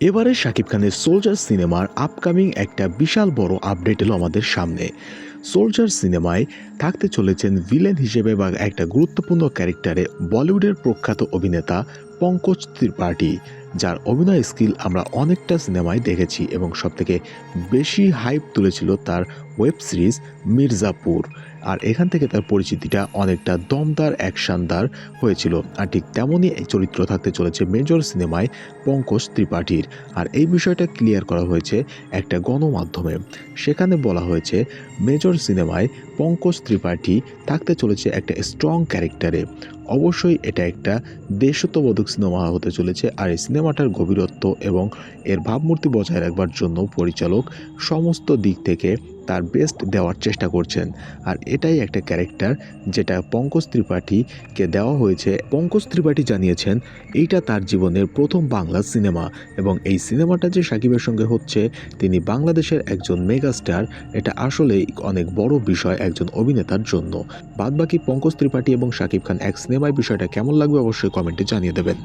এবারে শাকিব খানের সোলজার সিনেমার আপকামিং একটা বিশাল বড় আপডেট এলো আমাদের সামনে। সোলজার সিনেমায় থাকতে চলেছেন ভিলেন হিসেবে বা একটা গুরুত্বপূর্ণ ক্যারেক্টারে বলিউডের প্রখ্যাত অভিনেতা পঙ্কজ ত্রিপাঠী। যার অভিনয় স্কিল আমরা অনেকটা সিনেমায় দেখেছি এবং সবথেকে বেশি হাইপ তুলেছিল তার ওয়েব সিরিজ মির্জাপুর। আর এখান থেকে তার পরিচিতিটা অনেকটা দমদার অ্যাকশনদার হয়েছিল। আর ঠিক তেমনই এই চরিত্র থাকতে চলেছে মেজর সিনেমায় পঙ্কজ ত্রিপাঠীর। আর এই বিষয়টা ক্লিয়ার করা হয়েছে একটা গণমাধ্যমে। সেখানে বলা হয়েছে মেজর সিনেমায় পঙ্কজ ত্রিপাঠী থাকতে চলেছে একটা স্ট্রং ক্যারেক্টারে অবশ্যই এটা একটা দেশত্ববোধক সিনেমা হতে চলেছে আর এই সিনেমাটার গভীরত্ব এবং এর ভাবমূর্তি বজায় রাখবার জন্য পরিচালক সমস্ত দিক থেকে তার বেস্ট দেওয়ার চেষ্টা করছেন। আর এটাই একটা ক্যারেক্টার যেটা পঙ্কজ ত্রিপাঠীকে দেওয়া হয়েছে। পঙ্কজ ত্রিপাঠী জানিয়েছেন, এইটা তার জীবনের প্রথম বাংলা সিনেমা এবং এই সিনেমাটা যে সাকিবের সঙ্গে হচ্ছে, তিনি বাংলাদেশের একজন মেগাস্টার এটা আসলেই অনেক বড় বিষয় একজন অভিনেতার জন্য। বাদবাকি পঙ্কজ ত্রিপাঠী এবং সাকিব খান এক সিনেমায় বিষয়টা কেমন লাগবে অবশ্যই কমেন্টে জানিয়ে দেবেন।